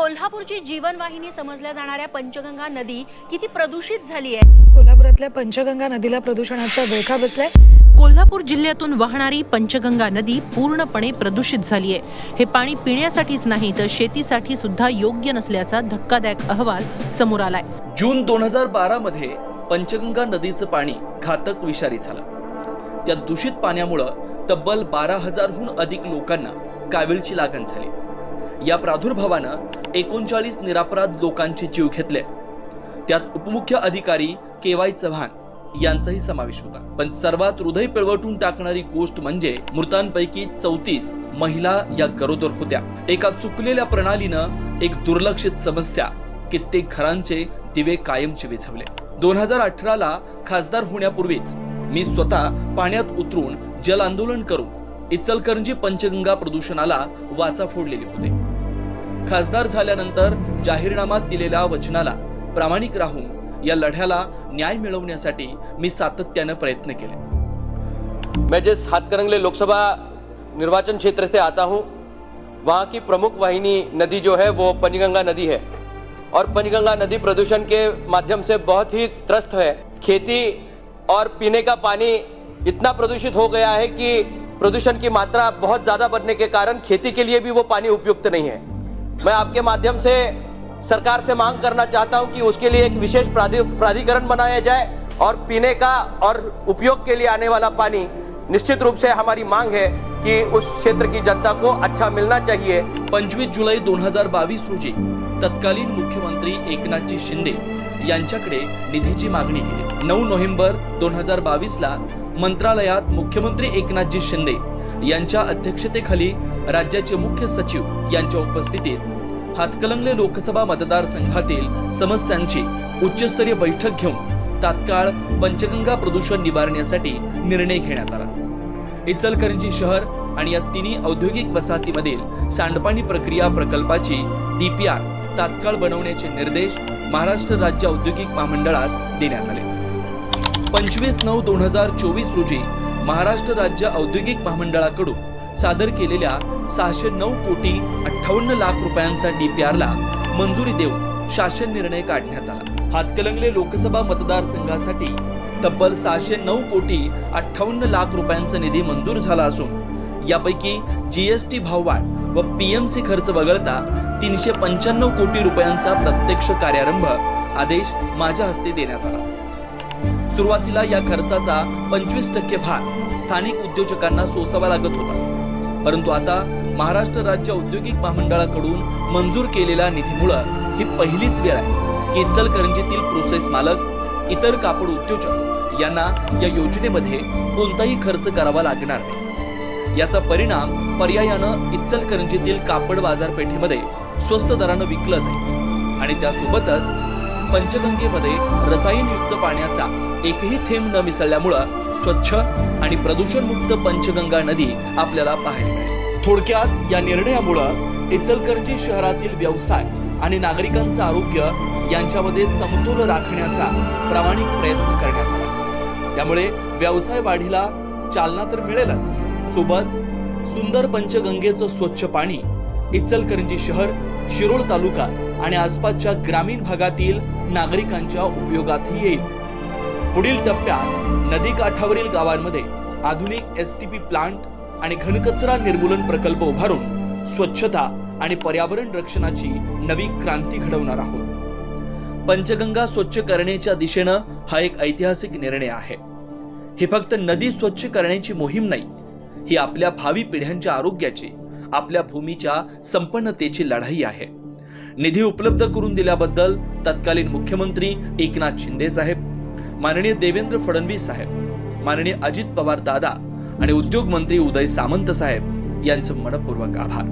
कोल्हापूरची जीवनवाहिनी समजल्या जाणाऱ्या पंचगंगा नदी किती प्रदूषित झाली आहे? कोल्हापुरातल्या पंचगंगा नदीला प्रदूषणाचा विळखा बसलाय. कोल्हापूर जिल्ह्यातून वाहणारी पंचगंगा नदी पूर्णपणे प्रदूषित झाली आहे. हे पाणी पिण्यासाठीच नाही तर शेतीसाठी सुद्धा योग्य नसल्याचा धक्कादायक अहवाल समोर आलाय. जून दोन हजार बारा मध्ये पंचगंगा नदीचं पाणी घातक विषारी झालं. त्या दूषित पाण्यामुळं तब्बल बारा हजारहून अधिक लोकांना कावीळची लागण झाली. या प्रादुर्भावानं एकोणचाळीस निरापराध लोकांचे जीव घेतले. त्यात उपमुख्य अधिकारी के वाय चव्हाण यांचाही समावेश होता. पण सर्वात हृदय पिळवटून टाकणारी गोष्ट म्हणजे मृतांपैकी चौतीस महिला या गरोदर होत्या. एका चुकलेल्या प्रणालीनं एक दुर्लक्षित समस्या कित्येक घरांचे दिवे कायमचे विझवले. दोन हजार अठराला खासदार होण्यापूर्वीच मी स्वतः पाण्यात उतरून जल आंदोलन करून इचलकरंजी पंचगंगा प्रदूषणाला वाचा फोडलेले होते. खासदार झाल्यानंतर जाहीरनामात दिलेल्या वचनाला प्रामाणिक राहून या लढ्याला न्याय मिळवण्यासाठी मी सातत्यानं प्रयत्न केले. मैं जिस हाथकरंगले लोकसभा निर्वाचन क्षेत्र से आता हूँ वहाँ की प्रमुख वाहिनी नदी जो है वो पंचगंगा नदी है। और पंचगंगा नदी प्रदूषण के माध्यम से बहुत ही त्रस्त है। खेती और पीने का पानी इतना प्रदूषित हो गया है कि प्रदूषण की मात्रा बहुत ज़्यादा बढ़ने के कारण खेती के लिए भी वो पानी उपयुक्त नहीं है। मैं आपके माध्यम से सरकार से मांग करना चाहता हूं कि उसके लिए एक विशेष प्राधि- प्राधिकरण बनाया जाए और पीने का और उपयोग के लिए आने वाला पानी निश्चित रूप से हमारी मांग है कि उस क्षेत्र की जनता को अच्छा मिलना चाहिए। पंचवीस जुलै दोन हजार बावीस रोजी तत्कालीन मुख्यमंत्री एकनाथजी शिंदे यांच्याकडे निधीची मागणी केली. नऊ नोव्हेंबर दोन हजार बावीस ला मंत्रालयात मुख्यमंत्री एकनाथजी शिंदे यांच्या अध्यक्षतेखाली राज्याचे मुख्य सचिव यांच्या उपस्थितीत हातकलंगले लोकसभा मतदारसंघातील समस्यांची उच्चस्तरीय बैठक घेऊन तात्काळ पंचगंगा प्रदूषण निवारण्यासाठी निर्णय घेण्यात आला. इचलकरंजी शहर आणि या तिन्ही औद्योगिक वसाहतीमधील सांडपाणी प्रक्रिया प्रकल्पाची डीपीआर तात्काळ बनवण्याचे निर्देश महाराष्ट्र राज्य औद्योगिक महामंडळास देण्यात आले. पंचवीस नऊ दोन हजार चोवीस रोजी महाराष्ट्र राज्य औद्योगिक महामंडळाकडून सादर केलेल्या सहाशे नऊ कोटी अठ्ठावन्न लाख रुपयांचा डीपीआरला मंजुरी देऊन शासन निर्णय काढण्यात आला. हातकलंगले लोकसभा मतदारसंघासाठी तब्बल सहाशे नऊ कोटी अठ्ठावन्न लाख रुपयांचा निधी मंजूर झाला असून यापैकी जीएसटी भाववाढ व पीएमसी खर्च वगळता तीनशे पंच्याण्णव कोटी रुपयांचा प्रत्यक्ष कार्यारंभ आदेश माझ्या हस्ते देण्यात आला. सुरुवातीला या खर्चाचा पंचवीस टक्के भार स्थानिक उद्योजकांना सोसावा लागत होता. परंतु आता महाराष्ट्र राज्य औद्योगिक महामंडळाकडून मंजूर केलेल्या निधीमुळं ही पहिलीच वेळ आहे. की इचलकरंजीतील प्रोसेस मालक इतर कापड उद्योजक यांना या योजनेमध्ये कोणताही खर्च करावा लागणार नाही. याचा परिणाम पर्यायानं इचलकरंजीतील कापड बाजारपेठेमध्ये स्वस्त दरानं विकलं जाईल. आणि त्यासोबतच पंचगंगेमध्ये रसायनयुक्त पाण्याचा एकही थेंब न मिसळल्यामुळं स्वच्छ आणि प्रदूषणमुक्त पंचगंगा नदी आपल्याला पाहायला मिळेल. थोडक्यात या निर्णयामुळं इचलकरंजी शहरातील व्यवसाय आणि नागरिकांचं आरोग्य यांच्यामध्ये समतोल राखण्याचा प्रामाणिक प्रयत्न करण्यात आला. त्यामुळे व्यवसाय वाढीला चालना तर मिळेलच. सोबत सुंदर पंचगंगेचं स्वच्छ पाणी इचलकरंजी शहर शिरोळ तालुका आणि आसपासच्या ग्रामीण भागातील नागरिकांच्या उपयोगातही येईल. पुढील टप्प्यात नदीकाठावरील गावांमध्ये आधुनिक एस टी पी प्लांट आणि घनकचरा निर्मूलन प्रकल्प उभारून स्वच्छता आणि पर्यावरण रक्षणाची नवी क्रांती घडवणार आहोत. पंचगंगा स्वच्छ करण्याच्या दिशेनं हा एक ऐतिहासिक निर्णय आहे. हे फक्त नदी स्वच्छ करण्याची मोहीम नाही ही आपल्या भावी पिढ्यांच्या आरोग्याची आपल्या भूमीच्या संपन्नतेची लढाई आहे. निधी उपलब्ध करून दिल्याबद्दल तत्कालीन मुख्यमंत्री एकनाथ शिंदे साहेब माननीय देवेंद्र फडणवीस साहेब माननीय अजित पवार दादा आणि उद्योग मंत्री उदय सामंत साहेब यांचं मनपूर्वक आभार.